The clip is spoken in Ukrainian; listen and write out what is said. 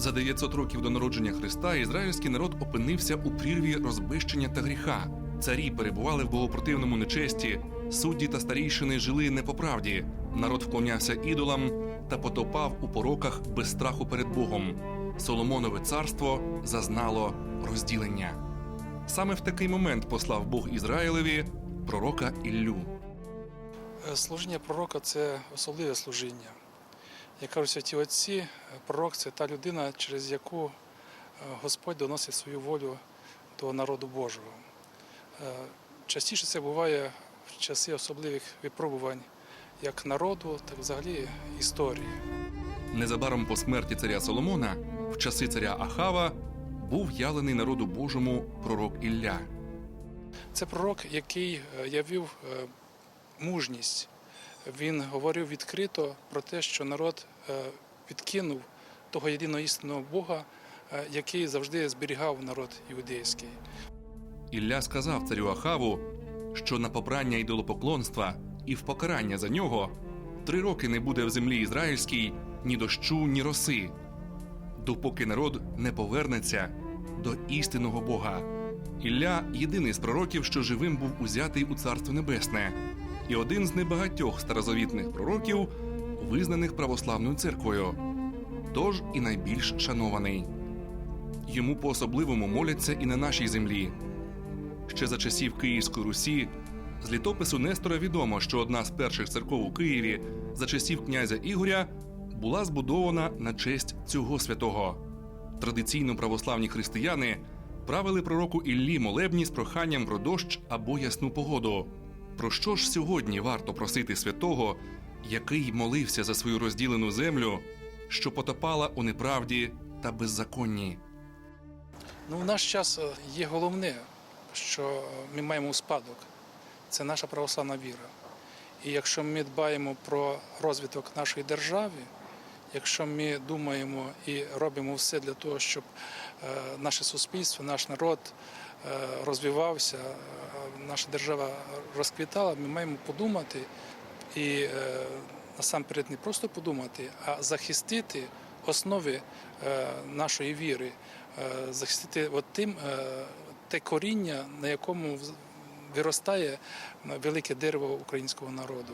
За 900 років до народження Христа ізраїльський народ опинився у прірві розбищення та гріха. Царі перебували в богопротивному нечесті, судді та старійшини жили не по правді. Народ вклонявся ідолам та потопав у пороках без страху перед Богом. Соломонове царство зазнало розділення. Саме в такий момент послав Бог Ізраїлеві пророка Іллю. Е, Служіння пророка це особливе служіння. Як кажуть святі отці, пророк це та людина, через яку е, Господь доносить свою волю до народу Божого. Е, Частіше це буває в часи особливих випробувань як народу, так і взагалі історії. Незабаром по смерті царя Соломона, в часи царя Ахава, був явлений народу Божому пророк Ілля. Це пророк, який е, явив мужність. Він говорив відкрито про те, що народ е, відкинув того єдиного істинного Бога, е, який завжди зберігав народ іудейський. Ілля сказав царю Ахаву, що на попрання ідолопоклонства і в покарання за нього три роки не буде в землі ізраїльській ні дощу, ні роси, допоки народ не повернеться до істинного Бога. Ілля єдиний з пророків, що живим був узятий у Царство Небесне, і один з небагатьох старозавітних пророків, визнаних православною церквою, тож і найбільш шанований. Йому по особливому моляться і на нашій землі. Ще за часів Київської Русі з літопису Нестора відомо, що одна з перших церков у Києві за часів князя Ігоря була збудована на честь цього святого. Традиційно православні християни правили пророку Іллі молебні з проханням про дощ або ясну погоду. Про що ж сьогодні варто просити святого, який молився за свою розділену землю, що потопала у неправді та беззаконні? Ну, в наш час е, є головне, що ми маємо у спадок це наша православна віра. І якщо ми дбаємо про розвиток нашої держави, якщо ми думаємо і робимо все для того, щоб е, наше суспільство, наш народ е, розвивався, е, наша держава розквітала, ми маємо подумати і насамперед не просто подумати, а захистити основи нашої віри, захистити от тим те коріння, на якому виростає велике дерево українського народу.